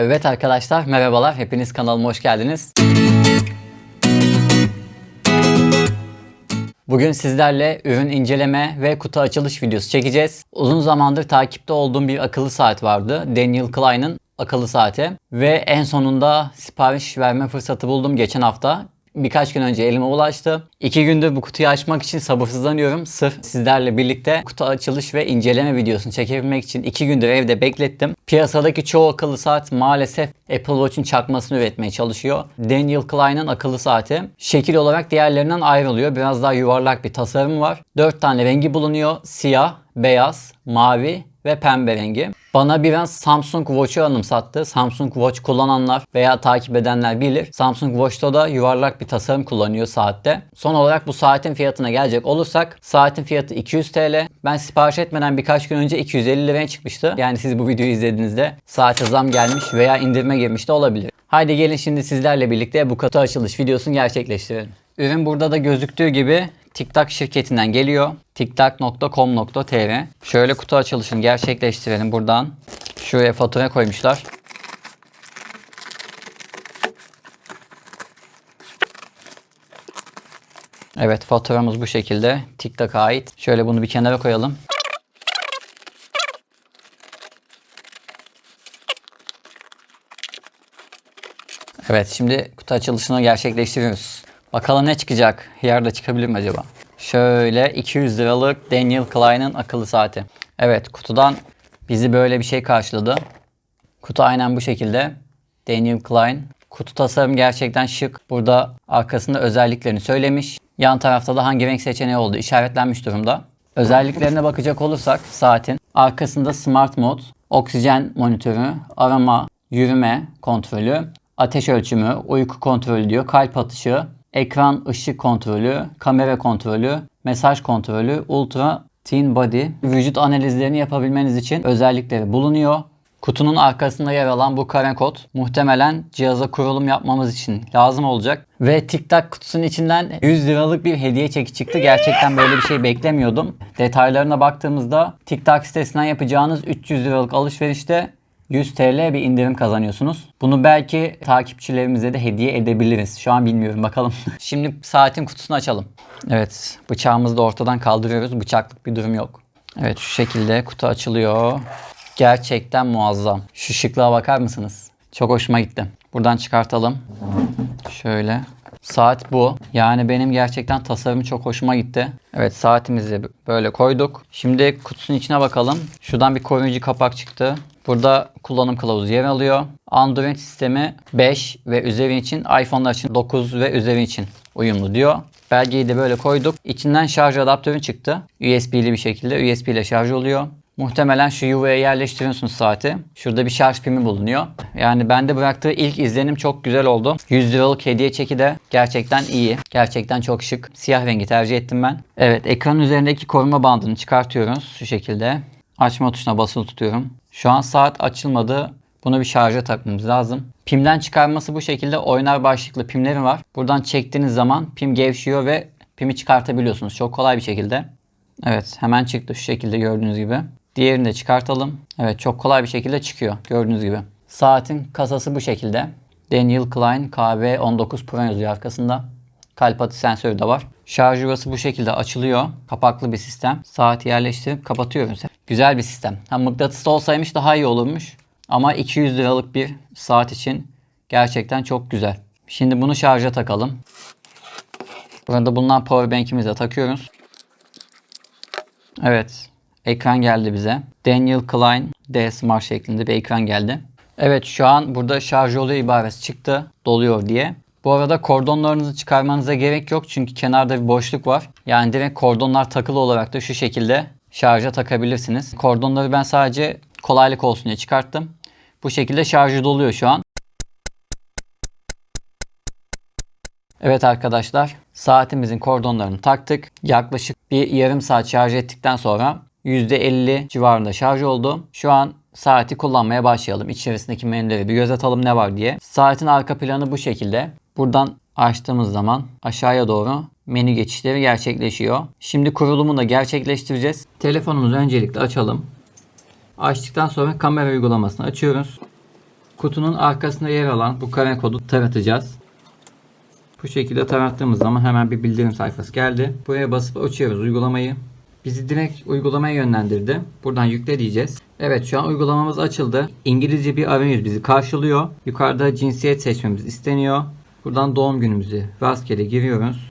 Evet arkadaşlar merhabalar. Hepiniz kanalıma hoş geldiniz. Bugün sizlerle ürün inceleme ve kutu açılış videosu çekeceğiz. Uzun zamandır takipte olduğum bir akıllı saat vardı. Daniel Klein'ın akıllı saati. Ve en sonunda sipariş verme fırsatı buldum geçen hafta. Birkaç gün önce elime ulaştı. İki gündür bu kutuyu açmak için sabırsızlanıyorum. Sırf sizlerle birlikte kutu açılış ve inceleme videosunu çekebilmek için iki gündür evde beklettim. Piyasadaki çoğu akıllı saat maalesef Apple Watch'un çakmasını üretmeye çalışıyor. Daniel Klein'ın akıllı saati şekil olarak diğerlerinden ayrılıyor. Biraz daha yuvarlak bir tasarımı var. 4 tane rengi bulunuyor. Siyah, beyaz, mavi ve pembe rengi. Bana biraz Samsung Watch'u anımsattı. Samsung Watch kullananlar veya takip edenler bilir. Samsung Watch'ta da yuvarlak bir tasarım kullanıyor saatte. Son olarak bu saatin fiyatına gelecek olursak saatin fiyatı 200 TL. Ben sipariş etmeden birkaç gün önce 250 liraya çıkmıştı. Yani siz bu videoyu izlediğinizde saate zam gelmiş veya indirme girmiş de olabilir. Haydi gelin şimdi sizlerle birlikte bu kutu açılış videosunu gerçekleştirelim. Ürün burada da gözüktüğü gibi TikTok şirketinden geliyor. tiktok.com.tr Şöyle kutu açılışını gerçekleştirelim buradan. Şuraya fatura koymuşlar. Evet faturamız bu şekilde. TikTok'a ait. Şöyle bunu bir kenara koyalım. Evet şimdi kutu açılışını gerçekleştiriyoruz. Bakalım ne çıkacak? Yarda çıkabilir mi acaba? Şöyle 200 liralık Daniel Klein'ın akıllı saati. Evet kutudan bizi böyle bir şey karşıladı. Kutu aynen bu şekilde. Daniel Klein. Kutu tasarım gerçekten şık. Burada arkasında özelliklerini söylemiş. Yan tarafta da hangi renk seçeneği olduğu işaretlenmiş durumda. Özelliklerine bakacak olursak saatin arkasında Smart Mode, oksijen monitörü, arama, yürüme kontrolü, ateş ölçümü, uyku kontrolü diyor, kalp atışı, ekran ışık kontrolü, kamera kontrolü, mesaj kontrolü, ultra thin body, vücut analizlerini yapabilmeniz için özellikleri bulunuyor. Kutunun arkasında yer alan bu kare kod muhtemelen cihaza kurulum yapmamız için lazım olacak. Ve TikTok kutusunun içinden 100 liralık bir hediye çeki çıktı. Gerçekten böyle bir şey beklemiyordum. Detaylarına baktığımızda TikTok sitesinden yapacağınız 300 liralık alışverişte 100 TL bir indirim kazanıyorsunuz. Bunu belki takipçilerimize de hediye edebiliriz. Şu an bilmiyorum bakalım. Şimdi saatin kutusunu açalım. Evet bıçağımızı da ortadan kaldırıyoruz. Bıçaklık bir durum yok. Evet şu şekilde kutu açılıyor. Gerçekten muazzam. Şu şıklığa bakar mısınız? Çok hoşuma gitti. Buradan çıkartalım. Şöyle. Saat bu. Yani benim gerçekten tasarımı çok hoşuma gitti. Evet saatimizi böyle koyduk. Şimdi kutusunun içine bakalım. Şuradan bir koruyucu kapak çıktı. Burada kullanım kılavuzu yer alıyor. Android sistemi 5 ve üzeri için, iPhone'lar için 9 ve üzeri için uyumlu diyor. Belgeyi de böyle koyduk. İçinden şarj adaptörü çıktı. USB'li bir şekilde USB ile şarj oluyor. Muhtemelen şu yuvaya yerleştiriyorsunuz saati. Şurada bir şarj pimi bulunuyor. Yani bende bıraktığı ilk izlenim çok güzel oldu. 100 liralık hediye çeki de gerçekten iyi. Gerçekten çok şık. Siyah rengi tercih ettim ben. Evet ekran üzerindeki koruma bandını çıkartıyoruz şu şekilde. Açma tuşuna basılı tutuyorum. Şu an saat açılmadı. Bunu bir şarja takmamız lazım. Pimden çıkarması bu şekilde oynar başlıklı pimleri var. Buradan çektiğiniz zaman pim gevşiyor ve pimi çıkartabiliyorsunuz. Çok kolay bir şekilde. Evet hemen çıktı şu şekilde gördüğünüz gibi. Diğerini de çıkartalım. Evet çok kolay bir şekilde çıkıyor gördüğünüz gibi. Saatin kasası bu şekilde. Daniel Klein KV19 Pro yazıyor arkasında. Kalp atı sensörü de var. Şarj yuvası bu şekilde açılıyor. Kapaklı bir sistem. Saati yerleştirip kapatıyoruz. Güzel bir sistem. Ha, mıknatıslı olsaymış daha iyi olurmuş. Ama 200 liralık bir saat için gerçekten çok güzel. Şimdi bunu şarja takalım. Burada bulunan powerbank'imize takıyoruz. Evet. Ekran geldi bize. Daniel Klein D Smart şeklinde bir ekran geldi. Evet şu an burada şarj oluyor ibaresi çıktı. Doluyor diye. Bu arada kordonlarınızı çıkarmanıza gerek yok çünkü kenarda bir boşluk var. Yani direkt kordonlar takılı olarak da şu şekilde şarja takabilirsiniz. Kordonları ben sadece kolaylık olsun diye çıkarttım. Bu şekilde şarjı doluyor şu an. Evet arkadaşlar saatimizin kordonlarını taktık. Yaklaşık bir yarım saat şarj ettikten sonra %50 civarında şarj oldu. Şu an saati kullanmaya başlayalım. İçerisindeki menüleri bir göz atalım ne var diye. Saatin arka planı bu şekilde. Buradan açtığımız zaman aşağıya doğru menü geçişleri gerçekleşiyor. Şimdi kurulumunu da gerçekleştireceğiz. Telefonumuzu öncelikle açalım. Açtıktan sonra kamera uygulamasını açıyoruz. kutunun arkasında yer alan bu kare kodu taratacağız. Bu şekilde tarattığımız zaman hemen bir bildirim sayfası geldi. Buraya basıp açıyoruz uygulamayı. Bizi direkt uygulamaya yönlendirdi. Buradan yükle diyeceğiz. Evet şu an uygulamamız açıldı. İngilizce bir arayüz bizi karşılıyor. Yukarıda cinsiyet seçmemiz isteniyor. Buradan doğum günümüzü rastgele giriyoruz.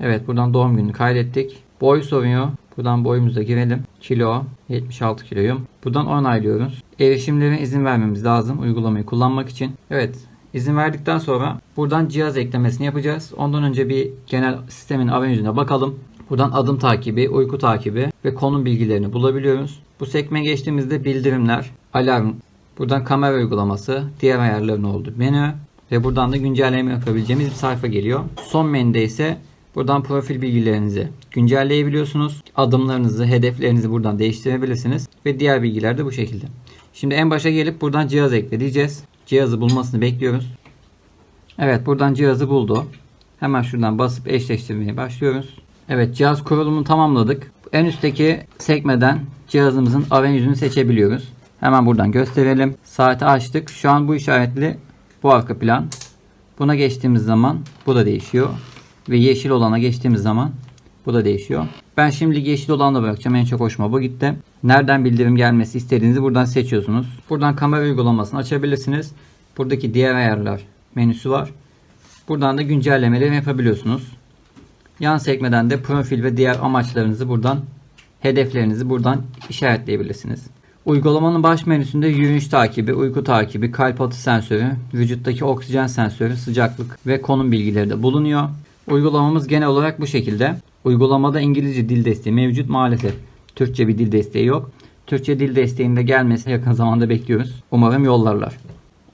Evet buradan doğum gününü kaydettik. Boy soruyor. Buradan boyumuza girelim. Kilo 76 kiloyum. Buradan onaylıyoruz. Erişimlere izin vermemiz lazım uygulamayı kullanmak için. Evet izin verdikten sonra buradan cihaz eklemesini yapacağız. Ondan önce bir genel sistemin arayüzüne bakalım. Buradan adım takibi, uyku takibi ve konum bilgilerini bulabiliyoruz. Bu sekmeye geçtiğimizde bildirimler, alarm, buradan kamera uygulaması, diğer ayarların olduğu menü ve buradan da güncelleme yapabileceğimiz bir sayfa geliyor. Son menüde ise buradan profil bilgilerinizi güncelleyebiliyorsunuz. Adımlarınızı, hedeflerinizi buradan değiştirebilirsiniz ve diğer bilgiler de bu şekilde. Şimdi en başa gelip buradan cihaz ekle diyeceğiz. Cihazı bulmasını bekliyoruz. Evet buradan cihazı buldu. Hemen şuradan basıp eşleştirmeye başlıyoruz. Evet cihaz kurulumunu tamamladık. En üstteki sekmeden cihazımızın arayüzünü seçebiliyoruz. Hemen buradan gösterelim. Saati açtık. Şu an bu işaretli bu arka plan. Buna geçtiğimiz zaman bu da değişiyor. Ve yeşil olana geçtiğimiz zaman bu da değişiyor. Ben şimdi yeşil olanla bırakacağım. En çok hoşuma bu gitti. Nereden bildirim gelmesi istediğinizi buradan seçiyorsunuz. Buradan kamera uygulamasını açabilirsiniz. Buradaki diğer ayarlar menüsü var. Buradan da güncellemeleri yapabiliyorsunuz. Yan sekmeden de profil ve diğer amaçlarınızı buradan hedeflerinizi buradan işaretleyebilirsiniz. Uygulamanın baş menüsünde yürüyüş takibi, uyku takibi, kalp atı sensörü, vücuttaki oksijen sensörü, sıcaklık ve konum bilgileri de bulunuyor. Uygulamamız genel olarak bu şekilde. Uygulamada İngilizce dil desteği mevcut maalesef. Türkçe bir dil desteği yok. Türkçe dil desteğinde gelmesi yakın zamanda bekliyoruz. Umarım yollarlar.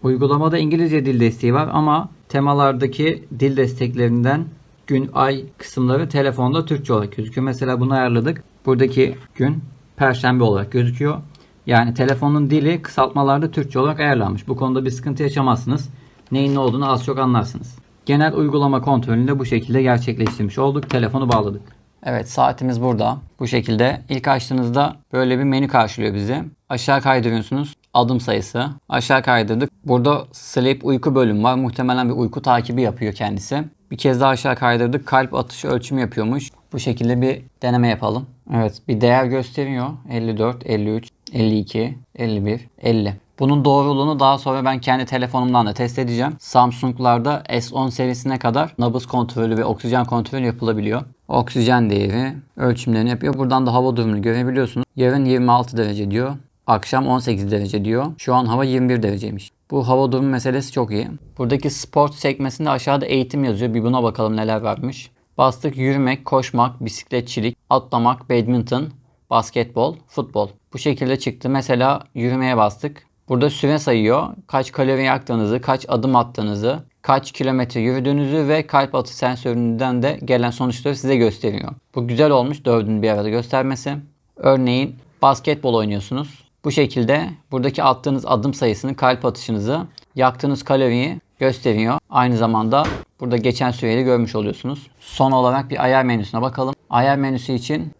Uygulamada İngilizce dil desteği var ama temalardaki dil desteklerinden gün, ay kısımları telefonda Türkçe olarak gözüküyor. Mesela bunu ayarladık. Buradaki gün Perşembe olarak gözüküyor. Yani telefonun dili kısaltmalarda Türkçe olarak ayarlanmış. Bu konuda bir sıkıntı yaşamazsınız. Neyin ne olduğunu az çok anlarsınız. Genel uygulama kontrolünü de bu şekilde gerçekleştirmiş olduk. Telefonu bağladık. Evet saatimiz burada. Bu şekilde ilk açtığınızda böyle bir menü karşılıyor bizi. Aşağı kaydırıyorsunuz. Adım sayısı. Aşağı kaydırdık. Burada sleep uyku bölümü var. Muhtemelen bir uyku takibi yapıyor kendisi. Bir kez daha aşağı kaydırdık. Kalp atışı ölçümü yapıyormuş. Bu şekilde bir deneme yapalım. Evet bir değer gösteriyor. 54, 53, 52, 51, 50. Bunun doğruluğunu daha sonra ben kendi telefonumdan da test edeceğim. Samsung'larda S10 serisine kadar nabız kontrolü ve oksijen kontrolü yapılabiliyor. Oksijen değeri ölçümlerini yapıyor. Buradan da hava durumunu görebiliyorsunuz. Yarın 26 derece diyor. Akşam 18 derece diyor. Şu an hava 21 dereceymiş. Bu hava durumu meselesi çok iyi. Buradaki sport sekmesinde aşağıda eğitim yazıyor. Bir buna bakalım neler varmış. Bastık yürümek, koşmak, bisikletçilik, atlamak, badminton, basketbol, futbol. Bu şekilde çıktı. Mesela yürümeye bastık. Burada süre sayıyor. Kaç kalori yaktığınızı, kaç adım attığınızı, kaç kilometre yürüdüğünüzü ve kalp atı sensöründen de gelen sonuçları size gösteriyor. Bu güzel olmuş dördünü bir arada göstermesi. Örneğin basketbol oynuyorsunuz. Bu şekilde buradaki attığınız adım sayısını, kalp atışınızı, yaktığınız kaloriyi gösteriyor. Aynı zamanda burada geçen süreyi görmüş oluyorsunuz. Son olarak bir ayar menüsüne bakalım. Ayar menüsü için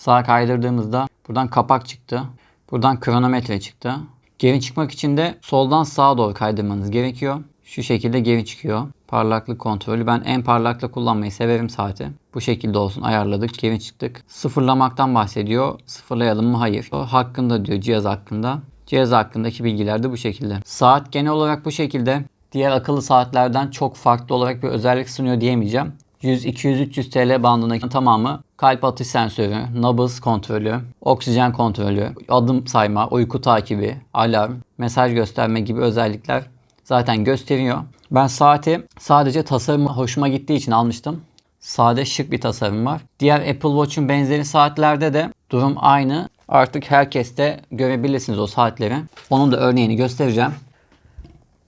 sağa kaydırdığımızda buradan kapak çıktı. Buradan kronometre çıktı. Geri çıkmak için de soldan sağa doğru kaydırmanız gerekiyor. Şu şekilde geri çıkıyor. Parlaklık kontrolü. Ben en parlakla kullanmayı severim saati. Bu şekilde olsun ayarladık. Geri çıktık. Sıfırlamaktan bahsediyor. Sıfırlayalım mı? Hayır. O hakkında diyor cihaz hakkında. Cihaz hakkındaki bilgiler de bu şekilde. Saat genel olarak bu şekilde. Diğer akıllı saatlerden çok farklı olarak bir özellik sunuyor diyemeyeceğim. 100-200-300 TL bandındaki tamamı kalp atış sensörü, nabız kontrolü, oksijen kontrolü, adım sayma, uyku takibi, alarm, mesaj gösterme gibi özellikler zaten gösteriyor. Ben saati sadece tasarımı hoşuma gittiği için almıştım. Sade şık bir tasarım var. Diğer Apple Watch'un benzeri saatlerde de durum aynı. Artık herkes de görebilirsiniz o saatleri. Onun da örneğini göstereceğim.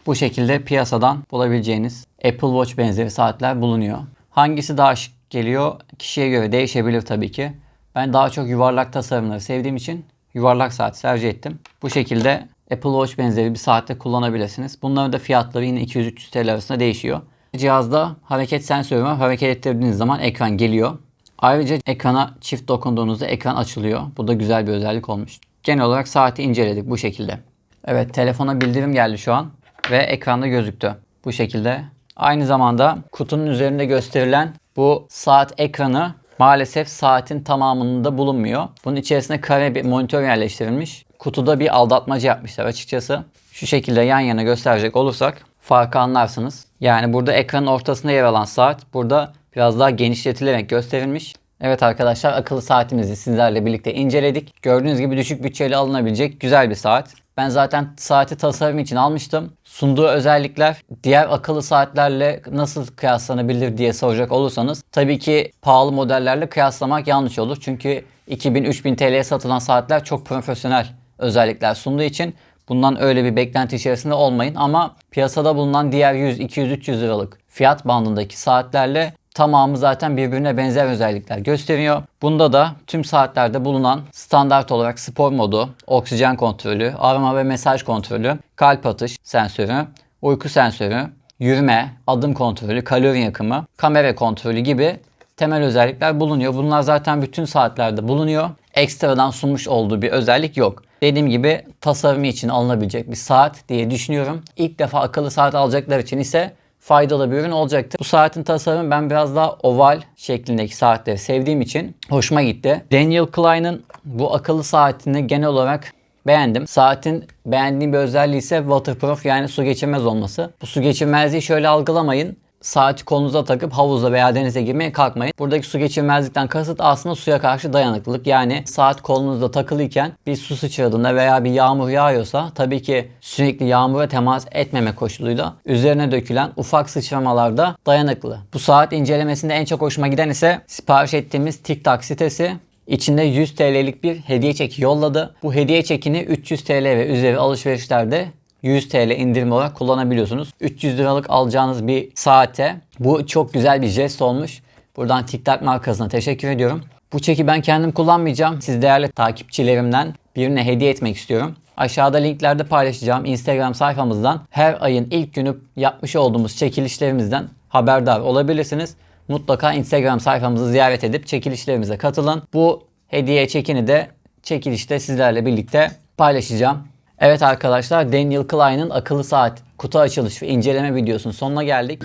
Bu şekilde piyasadan bulabileceğiniz Apple Watch benzeri saatler bulunuyor. Hangisi daha şık geliyor? Kişiye göre değişebilir tabii ki. Ben daha çok yuvarlak tasarımları sevdiğim için yuvarlak saat tercih ettim. Bu şekilde Apple Watch benzeri bir saatte kullanabilirsiniz. Bunların da fiyatları yine 200-300 TL arasında değişiyor. Cihazda hareket sensörü var. Hareket ettirdiğiniz zaman ekran geliyor. Ayrıca ekrana çift dokunduğunuzda ekran açılıyor. Bu da güzel bir özellik olmuş. Genel olarak saati inceledik bu şekilde. Evet telefona bildirim geldi şu an ve ekranda gözüktü. Bu şekilde. Aynı zamanda kutunun üzerinde gösterilen bu saat ekranı maalesef saatin tamamında bulunmuyor. Bunun içerisine kare bir monitör yerleştirilmiş. Kutuda bir aldatmaca yapmışlar açıkçası. Şu şekilde yan yana gösterecek olursak farkı anlarsınız. Yani burada ekranın ortasında yer alan saat burada biraz daha genişletilerek gösterilmiş. Evet arkadaşlar akıllı saatimizi sizlerle birlikte inceledik. Gördüğünüz gibi düşük bütçeyle alınabilecek güzel bir saat. Ben zaten saati tasarım için almıştım. Sunduğu özellikler diğer akıllı saatlerle nasıl kıyaslanabilir diye soracak olursanız tabii ki pahalı modellerle kıyaslamak yanlış olur. Çünkü 2000-3000 TL'ye satılan saatler çok profesyonel özellikler sunduğu için bundan öyle bir beklenti içerisinde olmayın. Ama piyasada bulunan diğer 100, 200, 300 liralık fiyat bandındaki saatlerle tamamı zaten birbirine benzer özellikler gösteriyor. Bunda da tüm saatlerde bulunan standart olarak spor modu, oksijen kontrolü, arama ve mesaj kontrolü, kalp atış sensörü, uyku sensörü, yürüme, adım kontrolü, kalori yakımı, kamera kontrolü gibi temel özellikler bulunuyor. Bunlar zaten bütün saatlerde bulunuyor. Ekstradan sunmuş olduğu bir özellik yok. Dediğim gibi tasarımı için alınabilecek bir saat diye düşünüyorum. İlk defa akıllı saat alacaklar için ise faydalı bir ürün olacaktır. Bu saatin tasarımı ben biraz daha oval şeklindeki saatleri sevdiğim için hoşuma gitti. Daniel Klein'ın bu akıllı saatini genel olarak beğendim. Saatin beğendiğim bir özelliği ise waterproof yani su geçirmez olması. Bu su geçirmezliği şöyle algılamayın. Saati kolunuza takıp havuzda veya denize girmeye kalkmayın. Buradaki su geçirmezlikten kasıt aslında suya karşı dayanıklılık. Yani saat kolunuzda takılıyken bir su sıçradığında veya bir yağmur yağıyorsa tabii ki sürekli yağmura temas etmeme koşuluyla üzerine dökülen ufak sıçramalarda dayanıklı. Bu saat incelemesinde en çok hoşuma giden ise sipariş ettiğimiz TikTok sitesi İçinde 100 TL'lik bir hediye çeki yolladı. Bu hediye çekini 300 TL ve üzeri alışverişlerde 100 TL indirim olarak kullanabiliyorsunuz. 300 liralık alacağınız bir saate bu çok güzel bir jest olmuş. Buradan TikTok markasına teşekkür ediyorum. Bu çeki ben kendim kullanmayacağım. Siz değerli takipçilerimden birine hediye etmek istiyorum. Aşağıda linklerde paylaşacağım Instagram sayfamızdan her ayın ilk günü yapmış olduğumuz çekilişlerimizden haberdar olabilirsiniz. Mutlaka Instagram sayfamızı ziyaret edip çekilişlerimize katılın. Bu hediye çekini de çekilişte sizlerle birlikte paylaşacağım. Evet arkadaşlar Daniel Klein'ın akıllı saat kutu açılış ve inceleme videosunun sonuna geldik.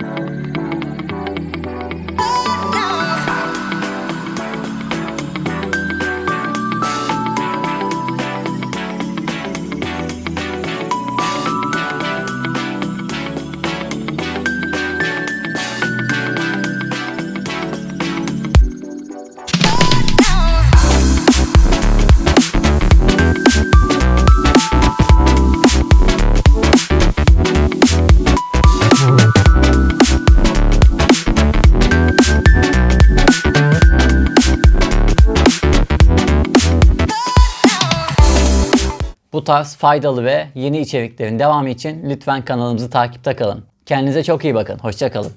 Bu tarz faydalı ve yeni içeriklerin devamı için lütfen kanalımızı takipte kalın. Kendinize çok iyi bakın. Hoşçakalın.